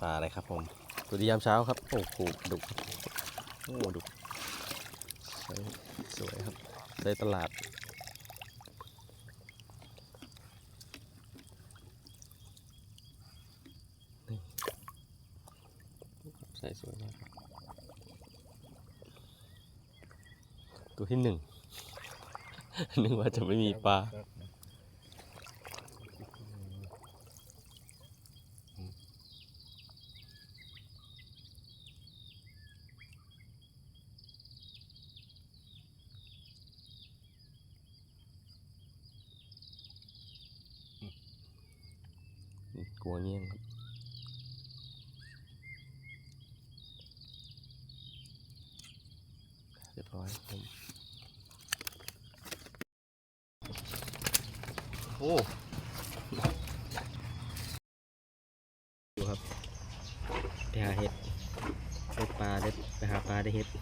ปลาอะไรครับผมสวัสดียามเช้าครับ โอ้โหดุโอ้ดุสสวยครับใสตลาดใส่สวยมากตัวที่หนึ่ง นึกว่าจะไม่มีปลา กลัวเงี้ยงครับเรียบร้อยผมโอ้ดูครับไปหาเห็ดได้ปลาได้ไปหาปลาได้เห็ด